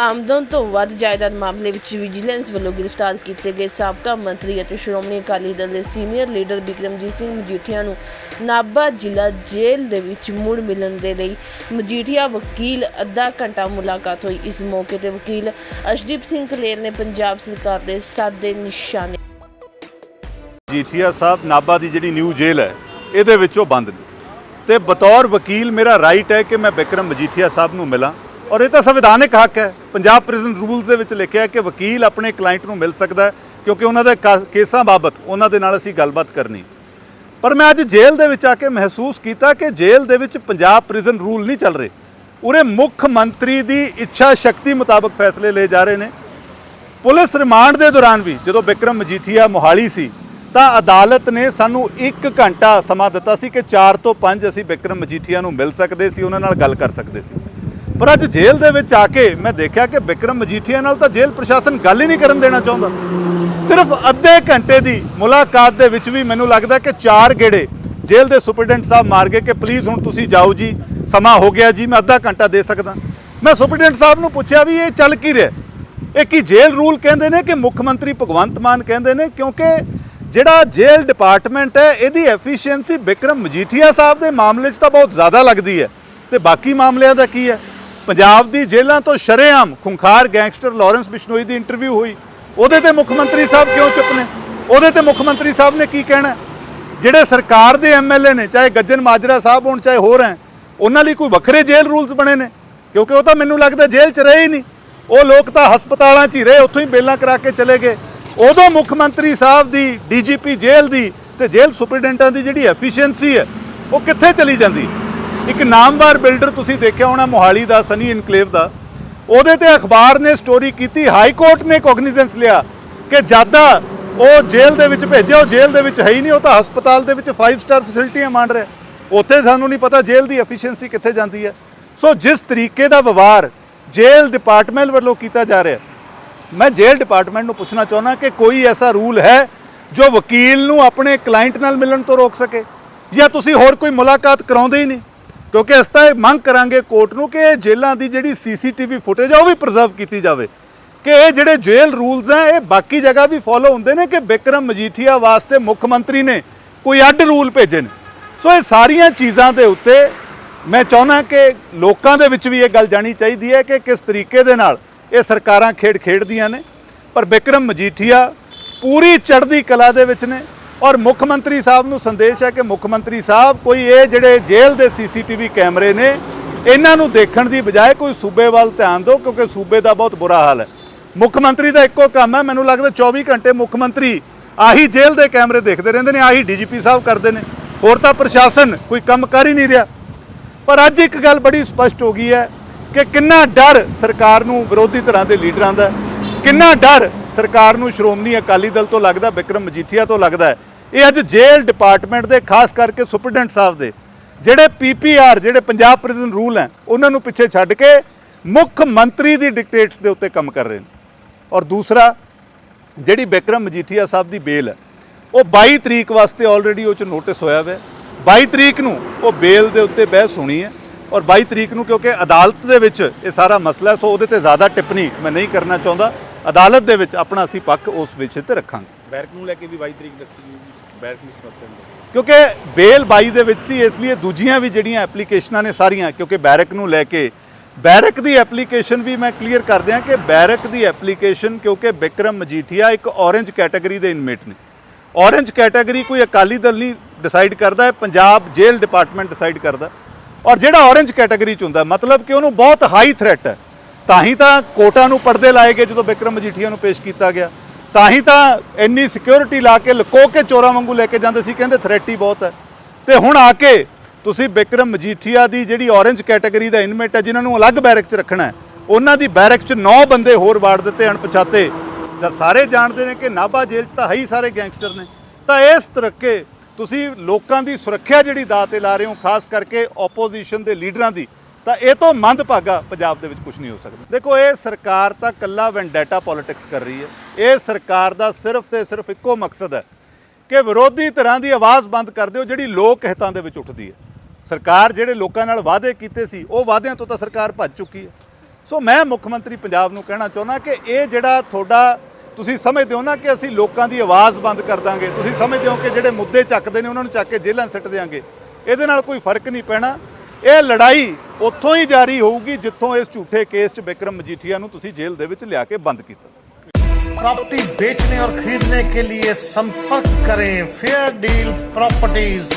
ਆਮਦਨ ਤੋਂ ਵੱਧ ਜਾਇਦਾਦ ਮਾਮਲੇ ਵਿੱਚ ਵਿਜੀਲੈਂਸ ਵੱਲੋਂ ਗ੍ਰਿਫਤਾਰ ਕੀਤੇ ਗਏ ਸਾਬਕਾ ਮੰਤਰੀ ਅਤੇ ਸ਼੍ਰੋਮਣੀ ਅਕਾਲੀ ਦਲ ਦੇ ਸੀਨੀਅਰ ਲੀਡਰ ਬਿਕਰਮਜੀਤ ਸਿੰਘ ਮਜੀਠੀਆ ਨੂੰ ਨਾਭਾ ਜ਼ਿਲ੍ਹਾ ਜੇਲ੍ਹ ਦੇ ਵਿੱਚ ਮੁੜ ਮਿਲਣ ਦੇ ਲਈ ਮਜੀਠੀਆ ਵਕੀਲ ਅੱਧਾ ਘੰਟਾ ਮੁਲਾਕਾਤ ਹੋਈ। ਇਸ ਮੌਕੇ ਤੇ ਵਕੀਲ ਅਸ਼ਦੀਪ ਸਿੰਘ ਕਲੇਰ ਨੇ ਪੰਜਾਬ ਸਰਕਾਰ ਦੇ ਸਾਦੇ ਨਿਸ਼ਾਨੇ ਮਜੀਠੀਆ ਸਾਹਿਬ, ਨਾਭਾ ਦੀ ਜਿਹੜੀ ਨਿਊ ਜੇਲ੍ਹ ਹੈ, ਇਹਦੇ ਵਿੱਚੋਂ ਬੰਦ ਨੇ। ਤੇ ਬਤੌਰ ਵਕੀਲ ਮੇਰਾ ਰਾਈਟ ਹੈ ਕਿ ਮੈਂ ਬਿਕਰਮ ਮਜੀਠੀਆ ਸਾਹਿਬ ਨੂੰ ਮਿਲਾਂ। ਔਰ ਇਹ ਤਾਂ ਸੰਵਿਧਾਨਿਕ ਹੱਕ ਹੈ। ਪੰਜਾਬ ਪ੍ਰਿਜ਼ਨ ਰੂਲਸ ਦੇ ਵਿੱਚ ਲਿਖਿਆ ਕਿ ਵਕੀਲ ਆਪਣੇ ਕਲਾਇੰਟ ਨੂੰ ਮਿਲ ਸਕਦਾ ਹੈ ਕਿਉਂਕਿ ਉਹਨਾਂ ਦੇ ਕਾ- ਕੇਸਾਂ ਬਾਬਤ ਉਹਨਾਂ ਦੇ ਨਾਲ ਅਸੀਂ ਗੱਲਬਾਤ ਕਰਨੀ। ਪਰ ਮੈਂ ਅੱਜ ਜੇਲ੍ਹ ਦੇ ਵਿੱਚ ਆ ਕੇ ਮਹਿਸੂਸ ਕੀਤਾ ਕਿ ਜੇਲ੍ਹ ਦੇ ਵਿੱਚ ਪੰਜਾਬ ਪ੍ਰਿਜ਼ਨ ਰੂਲ ਨਹੀਂ ਚੱਲ ਰਹੇ। ਉਰੇ ਮੁੱਖ ਮੰਤਰੀ ਦੀ ਇੱਛਾ ਸ਼ਕਤੀ ਮੁਤਾਬਕ ਫੈਸਲੇ ਲਏ ਜਾ ਰਹੇ ਨੇ। ਪੁਲਿਸ ਰਿਮਾਂਡ ਦੇ ਦੌਰਾਨ ਵੀ ਜਦੋਂ ਬਿਕਰਮ ਮਜੀਠੀਆ ਮੋਹਾਲੀ ਸੀ, ਤਾਂ ਅਦਾਲਤ ਨੇ ਸਾਨੂੰ 1 ਘੰਟਾ ਸਮਾਂ ਦਿੱਤਾ ਸੀ ਕਿ 4 ਤੋਂ 5 ਅਸੀਂ ਬਿਕਰਮ ਮਜੀਠੀਆ ਨੂੰ ਮਿਲ ਸਕਦੇ ਸੀ, ਉਹਨਾਂ ਨਾਲ ਗੱਲ ਕਰ ਸਕਦੇ ਸੀ। ਪਰ ਅੱਜ ਜੇਲ੍ਹ ਦੇ ਵਿੱਚ ਆ ਕੇ ਮੈਂ ਦੇਖਿਆ ਕਿ ਬਿਕਰਮ ਮਜੀਠੀਆ ਨਾਲ ਤਾਂ ਜੇਲ੍ਹ ਪ੍ਰਸ਼ਾਸਨ ਗੱਲ ਹੀ ਨਹੀਂ ਕਰਨ ਦੇਣਾ ਚਾਹੁੰਦਾ। ਸਿਰਫ ਅੱਧੇ ਘੰਟੇ ਦੀ ਮੁਲਾਕਾਤ ਦੇ ਵਿੱਚ ਵੀ ਮੈਨੂੰ ਲੱਗਦਾ ਕਿ ਚਾਰ ਗੇੜੇ ਜੇਲ੍ਹ ਦੇ ਸੁਪਰਡੈਂਟ ਸਾਹਿਬ ਮਾਰ ਗਏ ਕਿ ਪਲੀਜ਼ ਹੁਣ ਤੁਸੀਂ ਜਾਓ ਜੀ, ਸਮਾਂ ਹੋ ਗਿਆ ਜੀ, ਮੈਂ ਅੱਧਾ ਘੰਟਾ ਦੇ ਸਕਦਾ। ਮੈਂ ਸੁਪਰਡੈਂਟ ਸਾਹਿਬ ਨੂੰ ਪੁੱਛਿਆ ਵੀ ਇਹ ਚੱਲ ਕੀ ਰਿਹਾ ਇਹ ਕੀ ਜੇਲ੍ਹ ਰੂਲ ਕਹਿੰਦੇ ਨੇ ਕਿ ਮੁੱਖ ਮੰਤਰੀ ਭਗਵੰਤ ਮਾਨ ਕਹਿੰਦੇ ਨੇ? ਕਿਉਂਕਿ ਜਿਹੜਾ ਜੇਲ੍ਹ ਡਿਪਾਰਟਮੈਂਟ ਹੈ, ਇਹਦੀ ਐਫੀਸ਼ੀਐਂਸੀ ਬਿਕਰਮ ਮਜੀਠੀਆ ਸਾਹਿਬ ਦੇ ਮਾਮਲੇ 'ਚ ਤਾਂ ਬਹੁਤ ਜ਼ਿਆਦਾ ਲੱਗਦੀ ਹੈ। ਤੇ ਬਾਕੀ ਮਾਮਲਿਆਂ ਦਾ ਕੀ ਹੈ? ਪੰਜਾਬ ਦੀ ਜੇਲ੍ਹਾਂ ਤੋਂ ਸ਼ਰੇਆਮ ਖੁੰਖਾਰ ਗੈਂਗਸਟਰ ਲਾਰੈਂਸ ਬਿਸ਼ਨੋਈ ਦੀ ਇੰਟਰਵਿਊ ਹੋਈ। ਉਹਦੇ ਤੇ ਮੁੱਖ ਮੰਤਰੀ ਸਾਹਿਬ ਕਿਉਂ ਚੁੱਪ ਨੇ? ਉਹਦੇ ਤੇ ਮੁੱਖ ਮੰਤਰੀ ਸਾਹਿਬ ਨੇ ਕੀ ਕਹਿਣਾ? ਜਿਹੜੇ ਸਰਕਾਰ ਦੇ ਐਮਐਲਏ ਨੇ, ਚਾਹੇ ਗੱਜਨ ਮਾਜਰਾ ਸਾਹਿਬ ਹੋਣ, ਚਾਹੇ ਹੋਰ ਹੈ ਉਹਨਾਂ ਲਈ ਕੋਈ ਵੱਖਰੇ ਜੇਲ੍ਹ ਰੂਲਸ ਬਣੇ ਨੇ? ਕਿਉਂਕਿ ਉਹ ਤਾਂ ਮੈਨੂੰ ਲੱਗਦਾ ਜੇਲ੍ਹ 'ਚ ਰਹੇ ਹੀ ਨਹੀਂ। ਉਹ ਲੋਕ ਤਾਂ ਹਸਪਤਾਲਾਂ 'ਚ ਹੀ ਰਹੇ, ਉੱਥੋਂ ਹੀ ਬੇਲਾਂ ਕਰਾ ਕੇ ਚਲੇ ਗਏ। ਉਦੋਂ ਮੁੱਖ ਮੰਤਰੀ ਸਾਹਿਬ ਦੀ ਡੀਜੀਪੀ ਜੇਲ੍ਹ ਦੀ ਤੇ ਜੇਲ੍ਹ ਸੁਪਰਡੈਂਟਾਂ ਦੀ ਜਿਹੜੀ ਐਫੀਸ਼ੀਐਂਸੀ ਹੈ, ਉਹ ਕਿੱਥੇ ਚਲੀ ਜਾਂਦੀ? ਇੱਕ ਨਾਮਵਾਰ ਬਿਲਡਰ ਤੁਸੀਂ ਦੇਖਿਆ ਹੋਣਾ, ਮੋਹਾਲੀ ਦਾ, ਸਨੀ ਇਨਕਲੇਵ ਦਾ। ਉਹਦੇ ਤੇ ਅਖਬਾਰ ਨੇ ਸਟੋਰੀ ਕੀਤੀ ਹਾਈ ਕੋਰਟ ਨੇ ਕੋਗਨੀਜ਼ੈਂਸ ਲਿਆ ਕਿ ਜ਼ਿਆਦਾ ਉਹ ਜੇਲ੍ਹ ਦੇ ਵਿੱਚ ਭੇਜਿਆ, ਉਹ ਜੇਲ੍ਹ ਦੇ ਵਿੱਚ ਹੈ ਹੀ ਨਹੀਂ, ਉਹ ਤਾਂ ਹਸਪਤਾਲ ਦੇ ਵਿੱਚ 5 ਸਟਾਰ ਫੈਸਿਲਿਟੀਆਂ ਮੰਨ ਰਿਹਾ। ਉੱਥੇ ਸਾਨੂੰ ਨਹੀਂ ਪਤਾ ਜੇਲ੍ਹ ਦੀ ਐਫੀਸ਼ੀਐਂਸੀ ਕਿੱਥੇ ਜਾਂਦੀ ਹੈ। ਸੋ ਜਿਸ ਤਰੀਕੇ ਦਾ ਵਿਵਹਾਰ ਜੇਲ੍ਹ ਡਿਪਾਰਟਮੈਂਟ ਵੱਲੋਂ ਕੀਤਾ ਜਾ ਰਿਹਾ, ਮੈਂ ਜੇਲ੍ਹ ਡਿਪਾਰਟਮੈਂਟ ਨੂੰ ਪੁੱਛਣਾ ਚਾਹੁੰਦਾ ਕਿ ਕੋਈ ਐਸਾ ਰੂਲ ਹੈ ਜੋ ਵਕੀਲ ਨੂੰ ਆਪਣੇ ਕਲਾਇੰਟ ਨਾਲ ਮਿਲਣ ਤੋਂ ਰੋਕ ਸਕੇ? ਜਾਂ ਤੁਸੀਂ ਹੋਰ ਕੋਈ ਮੁਲਾਕਾਤ ਕਰਾਉਂਦੇ ਹੀ ਨਹੀਂ? ਕਿਉਂਕਿ ਇਸ ਤਾਂ ਇਹ ਮੰਗ ਕਰਾਂਗੇ ਕੋਰਟ ਨੂੰ ਕਿ ਇਹ ਜੇਲ੍ਹਾਂ ਦੀ ਜਿਹੜੀ ਸੀਸੀਟੀਵੀ ਫੁਟੇਜ ਆ, ਉਹ ਵੀ ਪ੍ਰੀਜ਼ਰਵ ਕੀਤੀ ਜਾਵੇ। ਕਿ ਇਹ ਜਿਹੜੇ ਜੇਲ੍ਹ ਰੂਲਸ ਆ, ਇਹ ਬਾਕੀ ਜਗ੍ਹਾ ਵੀ ਫੋਲੋ ਹੁੰਦੇ ਨੇ ਕਿ ਬਿਕਰਮ ਮਜੀਠੀਆ ਵਾਸਤੇ ਮੁੱਖ ਮੰਤਰੀ ਨੇ ਕੋਈ ਅੱਡ ਰੂਲ ਭੇਜੇ ਨੇ। ਸੋ ਇਹ ਸਾਰੀਆਂ ਚੀਜ਼ਾਂ ਦੇ ਉੱਤੇ ਮੈਂ ਚਾਹੁੰਦਾ ਕਿ ਲੋਕਾਂ ਦੇ ਵਿੱਚ ਵੀ ਇਹ ਗੱਲ ਜਾਣੀ ਚਾਹੀਦੀ ਹੈ ਕਿ ਕਿਸ ਤਰੀਕੇ ਦੇ ਨਾਲ ਇਹ ਸਰਕਾਰਾਂ ਖੇਡ ਖੇਡਦੀਆਂ ਨੇ। ਪਰ ਬਿਕਰਮ ਮਜੀਠੀਆ ਪੂਰੀ ਚੜ੍ਹਦੀ ਕਲਾ ਦੇ ਵਿੱਚ ਨੇ। ਔਰ ਮੁੱਖ ਮੰਤਰੀ ਸਾਹਿਬ ਨੂੰ ਸੰਦੇਸ਼ ਹੈ ਕਿ ਮੁੱਖ ਮੰਤਰੀ ਸਾਹਿਬ ਕੋਈ ਇਹ ਜਿਹੜੇ ਜੇਲ੍ਹ ਦੇ ਸੀਸੀਟੀਵੀ ਕੈਮਰੇ ਨੇ, ਇਹਨਾਂ ਨੂੰ ਦੇਖਣ ਦੀ ਬਜਾਏ ਕੋਈ ਸੂਬੇ ਵੱਲ ਧਿਆਨ ਦਿਓ, ਕਿਉਂਕਿ ਸੂਬੇ ਦਾ ਬਹੁਤ ਬੁਰਾ ਹਾਲ ਹੈ। ਮੁੱਖ ਮੰਤਰੀ ਦਾ ਇੱਕੋ ਕੰਮ ਹੈ, ਮੈਨੂੰ ਲੱਗਦਾ 24 ਘੰਟੇ ਮੁੱਖ ਮੰਤਰੀ ਆਹੀ ਜੇਲ੍ਹ ਦੇ ਕੈਮਰੇ ਦੇਖਦੇ ਰਹਿੰਦੇ ਨੇ, ਆਹੀ ਡੀਜੀਪੀ ਸਾਹਿਬ ਕਰਦੇ ਨੇ। ਹੋਰ ਤਾਂ ਪ੍ਰਸ਼ਾਸਨ ਕੋਈ ਕੰਮ ਕਰ ਹੀ ਨਹੀਂ ਰਿਹਾ। ਪਰ ਅੱਜ ਇੱਕ ਗੱਲ ਬੜੀ ਸਪਸ਼ਟ ਹੋ ਗਈ ਹੈ ਕਿ ਕਿੰਨਾ ਡਰ ਸਰਕਾਰ ਨੂੰ ਵਿਰੋਧੀ ਧਿਰਾਂ ਦੇ ਲੀਡਰਾਂ ਦਾ ਕਿੰਨਾ ਡਰ ਸਰਕਾਰ ਨੂੰ ਸ਼੍ਰੋਮਣੀ ਅਕਾਲੀ ਦਲ ਤੋਂ ਲੱਗਦਾ ਬਿਕਰਮ ਮਜੀਠੀਆ ਤੋਂ ਲੱਗਦਾ ਇਹ ਅੱਜ ਜੇਲ੍ਹ ਡਿਪਾਰਟਮੈਂਟ ਦੇ, ਖਾਸ ਕਰਕੇ ਸੁਪਰਡੈਂਟ ਸਾਹਿਬ ਦੇ। ਜਿਹੜੇ ਪੀਪੀਆਰ ਜਿਹੜੇ ਪੰਜਾਬ ਪ੍ਰਿਜ਼ਨ ਰੂਲ ਹੈ, ਉਹਨਾਂ ਨੂੰ ਪਿੱਛੇ ਛੱਡ ਕੇ ਮੁੱਖ ਮੰਤਰੀ ਦੀ ਡਿਕਟੇਟਸ ਦੇ ਉੱਤੇ ਕੰਮ ਕਰ ਰਹੇ ਨੇ। ਔਰ ਦੂਸਰਾ, ਜਿਹੜੀ ਬਿਕਰਮ ਮਜੀਠੀਆ ਸਾਹਿਬ ਦੀ ਬੇਲ ਹੈ, ਉਹ 22 ਤਰੀਕ ਵਾਸਤੇ ਆਲਰੇਡੀ ਉਹ ਚ ਨੋਟਿਸ ਹੋਇਆ ਹੋਇਆ ਹੈ 22 ਤਰੀਕ ਨੂੰ ਉਹ ਬੇਲ ਦੇ ਉੱਤੇ ਬਹਿਸ ਹੋਣੀ ਹੈ। ਔਰ 22 ਤਰੀਕ ਨੂੰ ਕਿਉਂਕਿ ਅਦਾਲਤ ਦੇ ਵਿੱਚ ਇਹ ਸਾਰਾ ਮਸਲਾ ਸੋ ਉਹਦੇ ਤੇ ਜ਼ਿਆਦਾ ਟਿੱਪਣੀ ਮੈਂ ਨਹੀਂ ਕਰਨਾ ਚਾਹੁੰਦਾ। ਅਦਾਲਤ ਦੇ ਵਿੱਚ ਆਪਣਾ ਅਸੀਂ ਪੱਖ ਉਸ ਵਿਸ਼ੇ ਤੇ ਰੱਖਾਂਗੇ। ਬੈਰਕ ਨੂੰ ਲੈ ਕੇ ਵੀ 22 ਤਰੀਕ ਰੱਖੀ ਗਈ ਜੀ ਬੈਰਕ ਦੀ ਸਮੱਸਿਆ ਨੂੰ ਲੈ ਕੇ। ਕਿਉਂਕਿ ਬੇਲ 22 ਦੇ ਵਿੱਚ ਸੀ ਇਸ ਲਈ ਦੂਜੀਆਂ ਵੀ ਜਿਹੜੀਆਂ ਐਪਲੀਕੇਸ਼ਨਾਂ ਨੇ ਸਾਰੀਆਂ ਕਿਉਂਕਿ ਬੈਰਕ ਨੂੰ ਲੈ ਕੇ ਬੈਰਕ ਦੀ ਐਪਲੀਕੇਸ਼ਨ ਵੀ ਮੈਂ ਕਲੀਅਰ ਕਰ ਦਿਆਂ ਕਿ ਬੈਰਕ ਦੀ ਐਪਲੀਕੇਸ਼ਨ ਕਿਉਂਕਿ ਬਿਕਰਮ ਮਜੀਠੀਆ ਇੱਕ ਔਰੇਂਜ ਕੈਟਾਗਰੀ ਦੇ ਇਨਮੇਟ ਨੇ। ਔਰੇਂਜ ਕੈਟਾਗਰੀ ਕੋਈ ਅਕਾਲੀ ਦਲ ਨਹੀਂ ਡਿਸਾਈਡ ਕਰਦਾ ਹੈ ਪੰਜਾਬ ਜੇਲ੍ਹ ਡਿਪਾਰਟਮੈਂਟ ਡਿਸਾਈਡ ਕਰਦਾ। ਔਰ ਜਿਹੜਾ ਔਰੇਂਜ ਕੈਟਾਗਰੀ ਚ ਹੁੰਦਾ ਮਤਲਬ ਕਿ ਉਹਨੂੰ ਬਹੁਤ ਹਾਈ ਥ੍ਰੈਟ ਹੈ। ਤਾਂ ਹੀ ਤਾਂ ਕੋਟਾਂ ਨੂੰ ਪਰਦੇ ਲਾਏ ਗਏ ਜਦੋਂ ਬਿਕਰਮ ਮਜੀਠੀਆ ਨੂੰ ਪੇਸ਼ ਕੀਤਾ ਗਿਆ। ਤਾਂ ਹੀ ਤਾਂ ਇੰਨੀ ਸਿਕਿਉਰਿਟੀ ਲਾ ਕੇ ਲੁਕੋ ਕੇ ਚੋਰਾਂ ਵਾਂਗੂ ਲੈ ਕੇ ਜਾਂਦੇ ਸੀ, ਕਹਿੰਦੇ ਥ੍ਰੈਟ ਬਹੁਤ ਹੈ। ਤੇ ਹੁਣ ਆ ਕੇ ਤੁਸੀਂ ਬਿਕਰਮ ਮਜੀਠੀਆ ਦੀ ਜਿਹੜੀ ਔਰੇਂਜ ਕੈਟਾਗਰੀ ਦਾ ਇਨਮੇਟ ਹੈ, ਜਿਨ੍ਹਾਂ ਨੂੰ ਅਲੱਗ ਬੈਰਕ 'ਚ ਰੱਖਣਾ ਹੈ, ਉਹਨਾਂ ਦੀ ਬੈਰਕ 'ਚ 9 ਬੰਦੇ ਹੋਰ ਵਾੜ ਦਿੱਤੇ ਅਣਪਛਾਤੇ। ਜਾਂ ਸਾਰੇ ਜਾਣਦੇ ਨੇ ਕਿ ਨਾਭਾ ਜੇਲ੍ਹ 'ਚ ਤਾਂ ਹੈ ਹੀ ਸਾਰੇ ਗੈਂਗਸਟਰ ਨੇ। ਤਾਂ ਇਸ ਤਰੱਕੇ ਤੁਸੀਂ ਲੋਕਾਂ ਦੀ ਸੁਰੱਖਿਆ ਜਿਹੜੀ ਦਾਅ ਤੇ ਲਾ ਰਹੇ ਹੋ, ਖਾਸ ਕਰਕੇ ਆਪੋਜੀਸ਼ਨ ਦੇ ਲੀਡਰਾਂ ਦੀ ਤਾਂ ਇਹ ਤੋਂ ਮੰਦਭਾਗਾ ਪੰਜਾਬ ਦੇ ਵਿੱਚ ਕੁਝ ਨਹੀਂ ਹੋ ਸਕਦਾ। ਦੇਖੋ, ਇਹ ਸਰਕਾਰ ਤਾਂ ਕੱਲਾ ਵੈਂਡੇਟਾ ਪੋਲਿਟਿਕਸ ਕਰ ਰਹੀ ਹੈ। ਇਹ ਸਰਕਾਰ ਦਾ ਸਿਰਫ ਤੇ ਸਿਰਫ ਇੱਕੋ ਮਕਸਦ ਹੈ ਕਿ ਵਿਰੋਧੀ ਧਿਰਾਂ ਦੀ ਆਵਾਜ਼ ਬੰਦ ਕਰ ਦਿਓ, ਜਿਹੜੀ ਲੋਕ ਹਿੱਤਾਂ ਦੇ ਵਿੱਚ ਉੱਠਦੀ ਹੈ। ਸਰਕਾਰ ਜਿਹੜੇ ਲੋਕਾਂ ਨਾਲ ਵਾਅਦੇ ਕੀਤੇ ਸੀ, ਉਹ ਵਾਅਦਿਆਂ ਤੋਂ ਤਾਂ ਸਰਕਾਰ ਭੱਜ ਚੁੱਕੀ ਹੈ। ਸੋ ਮੈਂ ਮੁੱਖ ਮੰਤਰੀ ਪੰਜਾਬ ਨੂੰ ਕਹਿਣਾ ਚਾਹੁੰਦਾ ਕਿ ਇਹ ਜਿਹੜਾ ਤੁਹਾਡਾ, ਤੁਸੀਂ ਸਮਝਦੇ ਹੋ ਨਾ ਕਿ ਅਸੀਂ ਲੋਕਾਂ ਦੀ ਆਵਾਜ਼ ਬੰਦ ਕਰ ਦਾਂਗੇ। ਤੁਸੀਂ ਸਮਝਦੇ ਹੋ ਕਿ ਜਿਹੜੇ ਮੁੱਦੇ ਚੱਕਦੇ ਨੇ, ਉਹਨਾਂ ਨੂੰ ਚੱਕ ਕੇ ਜੇਲ੍ਹਾਂ ਸਿੱਟ ਦਿਆਂਗੇ। ਇਹਦੇ ਨਾਲ ਕੋਈ ਫ਼ਰਕ ਨਹੀਂ ਪੈਣਾ। ਇਹ ਲੜਾਈ ਉੱਥੋਂ ਹੀ ਜਾਰੀ ਹੋਊਗੀ ਜਿੱਥੋਂ ਇਸ ਝੂਠੇ ਕੇਸ 'ਚ ਵਿਕਰਮ ਮਜੀਠੀਆ ਨੂੰ ਤੁਸੀਂ ਜੇਲ੍ਹ ਦੇ ਵਿੱਚ ਲਿਆ ਕੇ ਬੰਦ ਕੀਤਾ प्रॉपर्टी बेचने और खरीदने के लिए संपर्क करें फेयर डील प्रॉपर्टीज